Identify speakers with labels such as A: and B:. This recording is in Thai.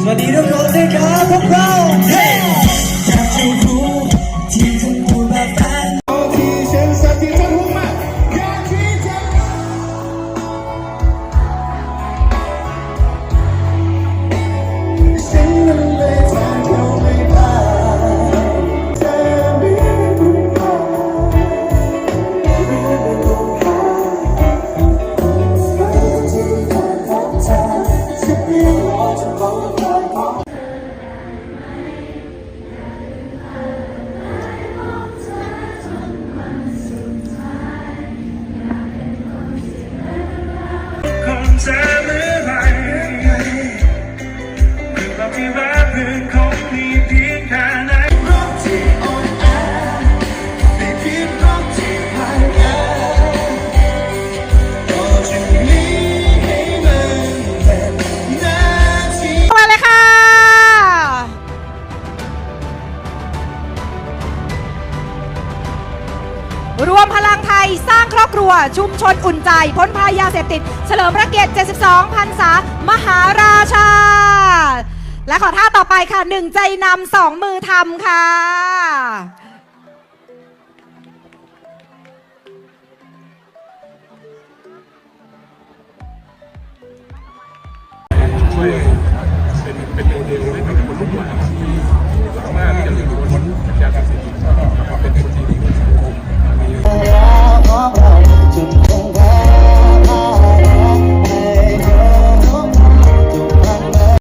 A: สวัสดีทุกคนด้วครับพวกเรา samurai. Love me rapping.
B: รวมพลังไทยสร้างครอบครัว ชุมชนอุ่นใจ พ้นภัยยาเสพติด เฉลิมพระเกียรติ 72 พรรษามหาราชา และขอท่าต่อไปค่ะหนึ่งใจนำสองมือทำค่ะเป็นเป็นโมเดลให้กัคนรุ่นใหม่ที่สามารถที่จะหลุดพ้นจาก